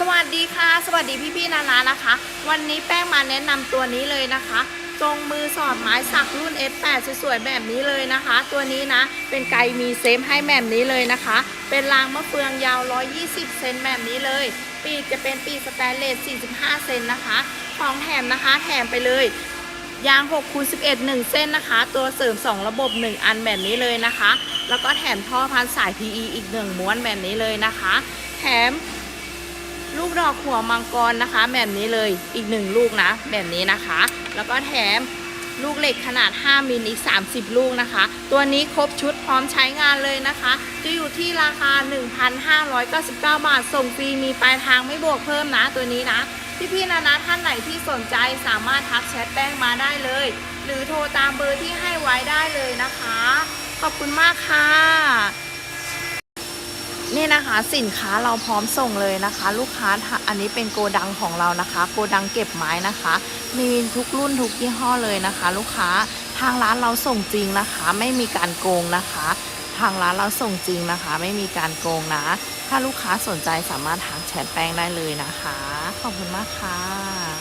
สวัสดีค่ะ สวัสดีพี่ๆนานานะคะ วันนี้แป้งมาแนะนำตัวนี้เลยนะคะตรงมือสอดไม้สักรุ่น S8 สวยๆแบบนี้เลยนะคะ ตัวนี้นะ เป็นไกมีเซฟให้แบบนี้เลยนะคะ เป็นรางมะเฟืองยาว 120 เซนแบบนี้เลย ปีกจะเป็นปีกสแตนเลส 45 เซนนะคะ ของแถมนะคะ แถมไปเลย ยาง6คูณ11 1 เส้นนะคะ ตัวเสริม 2 ระบบ 1 อันแบบนี้เลยนะคะ แล้วก็แถมท่อพันสาย PE อีก 1 ม้วนแบบนี้เลยนะคะ แถม อกหัวมังกรนะคะ แบบนี้เลยอีกหนึ่งลูกนะ แบบนี้นะคะ แล้วก็แถมลูกเหล็กขนาด 5มิลอีก 30 ลูกนะคะ ตัวนี้ครบชุดพร้อมใช้งานเลยนะคะ จะอยู่ที่ราคา 1,599 บาท ส่งฟรีมีปลายทางไม่บวกเพิ่มนะตัวนี้นะ พี่ๆนะนะท่านไหนที่สนใจสามารถทักแชทแป้งมาได้เลย หรือโทรตามเบอร์ที่ให้ไว้ได้เลยนะคะ ขอบคุณมากค่ะ นี่นะคะสินค้าเราพร้อมส่งเลยนะคะ ลูกค้าอันนี้เป็นโกดังของเรานะคะ โกดังเก็บไม้นะคะ มีทุกรุ่นทุกยี่ห้อเลยนะคะ ลูกค้าทางร้านเราส่งจริงนะคะ ไม่มีการโกงนะคะ ทางร้านเราส่งจริงนะคะ ไม่มีการโกงนะ ถ้าลูกค้าสนใจสามารถทักแชทแป้งได้เลยนะคะ ขอบคุณมากค่ะ